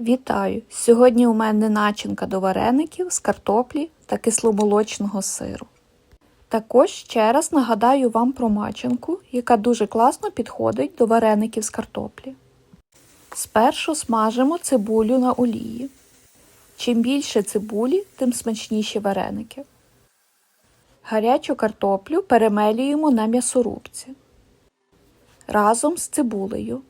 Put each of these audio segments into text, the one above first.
Вітаю! Сьогодні у мене начинка до вареників з картоплі та кисломолочного сиру. Також ще раз нагадаю вам про мачинку, яка дуже класно підходить до вареників з картоплі. Спершу смажимо цибулю на олії. Чим більше цибулі, тим смачніші вареники. Гарячу картоплю перемелюємо на м'ясорубці разом з цибулею.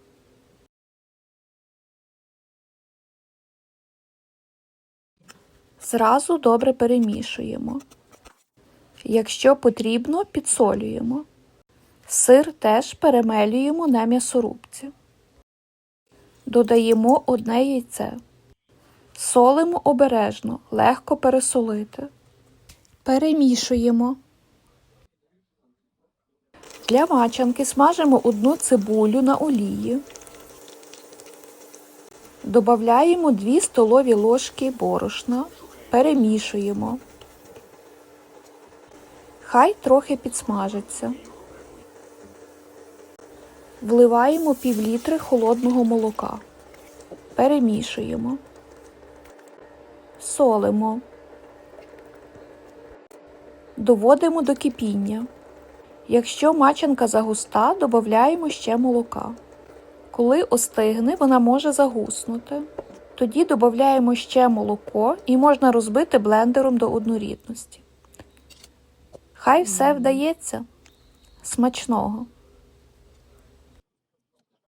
Зразу добре перемішуємо. Якщо потрібно, підсолюємо. Сир теж перемелюємо на м'ясорубці. Додаємо одне яйце. Солимо обережно, легко пересолити. Перемішуємо. Для мачанки смажимо одну цибулю на олії. Добавляємо 2 столові ложки борошна, перемішуємо. Хай трохи підсмажиться. Вливаємо пів літри холодного молока. Перемішуємо. Солимо. Доводимо до кипіння. Якщо мачанка загуста, додаємо ще молока. Коли остигне, вона може загуснути. Тоді додаємо ще молоко і можна розбити блендером до однорідності. Хай все вдається. Смачного!